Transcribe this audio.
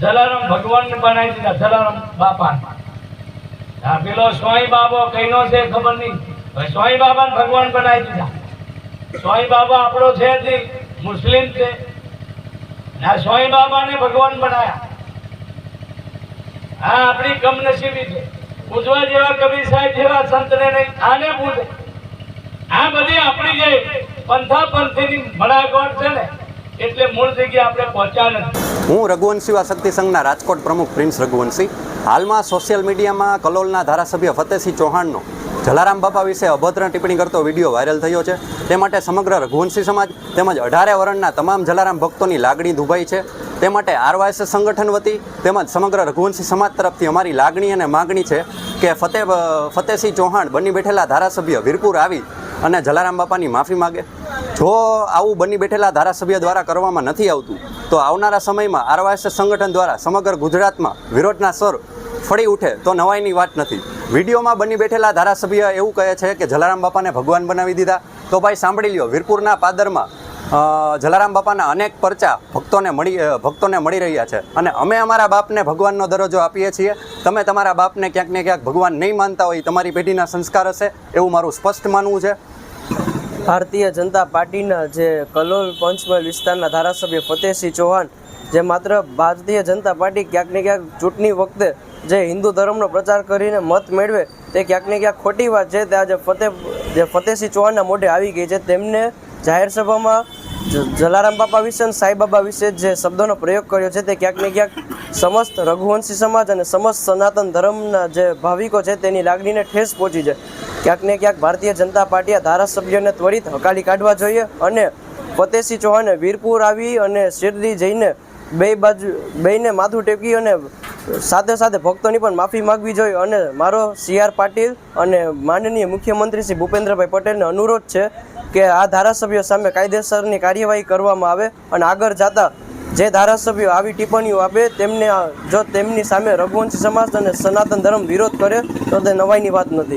જલારામ ભગવાન બનાવી દીધા, જલારામ બાપા આ પેલો સ્વાઈ બાબો કઈનો છે ખબર નહીં. સ્વાઈ બાબા ભગવાન બનાવી દીધા. સ્વાઈ બાબા આપણો છે જ મુસ્લિમ છે. આ સ્વાઈ બાબા ને ભગવાન બનાયા. આ આપણી કમનસીબી છે. પૂજવા જેવા કવિ સાહેબ જેવા સંતને નહીં, આને પૂજે. આ બધી આપણી જે પંથા પંથીની ભડાગોળ છે ને એટલે મૂળ જગ્યાએ આપણે પહોંચ્યા નથી. હું રઘુવંશી યુવા સંઘના રાજકોટ પ્રમુખ પ્રિન્સ રઘુવંશી. હાલમાં સોશિયલ મીડિયામાં કલોલના ધારાસભ્ય ફતેહસિંહ ચૌહાણનો જલારામ બાપા વિશે અભદ્ર ટિપ્પણી કરતો વીડિયો વાયરલ થયો છે. તે માટે સમગ્ર રઘુવંશી સમાજ તેમજ અઢારે વર્ણના તમામ જલારામ ભક્તોની લાગણી દુભાઈ છે. તે માટે આરવાયસ સંગઠન વતી તેમજ સમગ્ર રઘુવંશી સમાજ તરફથી અમારી લાગણી અને માગણી છે કે ફતેહ, ફતેહસિંહ ચૌહાણ બની બેઠેલા ધારાસભ્ય વીરપુર આવી અને જલારામ બાપાની માફી માગે. જો આવું બની બેઠેલા ધારાસભ્ય દ્વારા કરવામાં નથી આવતું, તો આવનારા સમયમાં આરવાયસ સંગઠન દ્વારા સમગ્ર ગુજરાતમાં વિરોધના સ્વર ફળી ઉઠે તો નવાઈની વાત નથી. વિડીયોમાં બની બેઠેલા ધારાસભ્ય એવું કહે છે કે જલારામ બાપાને ભગવાન બનાવી દીધા. તો ભાઈ સાંભળી લ્યો, વીરપુરના પાદરમાં જલારામ બાપાના અનેક પરચા ભક્તોને મળી ભક્તોને મળી રહ્યા છે. અને અમે અમારા બાપને ભગવાનનો દરજ્જો આપીએ છીએ. તમે તમારા બાપને ક્યાંક ને ક્યાંક ભગવાન નહીં માનતા હોય, તમારી પેઢીના સંસ્કાર હશે એવું મારું સ્પષ્ટ માનવું છે. ભારતીય જનતા પાર્ટીના જે કલોલ પંચમહાલ વિસ્તારના ધારાસભ્ય ફતેહસિંહ ચૌહાણ, જે માત્ર ભારતીય જનતા પાર્ટી ક્યાંક ને ક્યાંક ચૂંટણી વખતે જે હિન્દુ ધર્મનો પ્રચાર કરીને મત મેળવે, તે ક્યાંક ને ક્યાંક ખોટી વાત છે. તે આજે ફતેહ, જે ફતેહસિંહ ચૌહાણના મોઢે આવી ગઈ છે. તેમને જાહેર સભામાં જલારામ બાપા વિશે અને સાંઈબાબા વિશે જે શબ્દોનો પ્રયોગ કર્યો છે, તે ક્યાંક ને ક્યાંક સમસ્ત રઘુવંશી સમાજ અને સમસ્ત સનાતન ધર્મના જે ભાવિકો છે, તેની લાગણીને ઠેસ પહોંચી છે. ક્યાંક ને ક્યાંક ભારતીય જનતા પાર્ટીએ ધારાસભ્યોને ત્વરિત હકાલી કાઢવા જોઈએ અને ફતેહસિંહ ચૌહાણે વીરપુર આવી અને શિરડી જઈને બે બાજુ, બેયને માથું ટેકી અને સાથે સાથે ભક્તોની પણ માફી માગવી જોઈએ. અને મારો સી આર પાટીલ અને માનનીય મુખ્યમંત્રી શ્રી ભૂપેન્દ્રભાઈ પટેલને અનુરોધ છે કે આ ધારાસભ્યો સામે કાયદેસરની કાર્યવાહી કરવામાં આવે અને આગળ જતા જે ધારાસભ્યો આવી ટિપ્પણીઓ આપે તેમને જો તેમની સામે રઘુવંશી સમાજ અને સનાતન ધર્મ વિરોધ કરે, તો તે નવાઈની વાત નથી.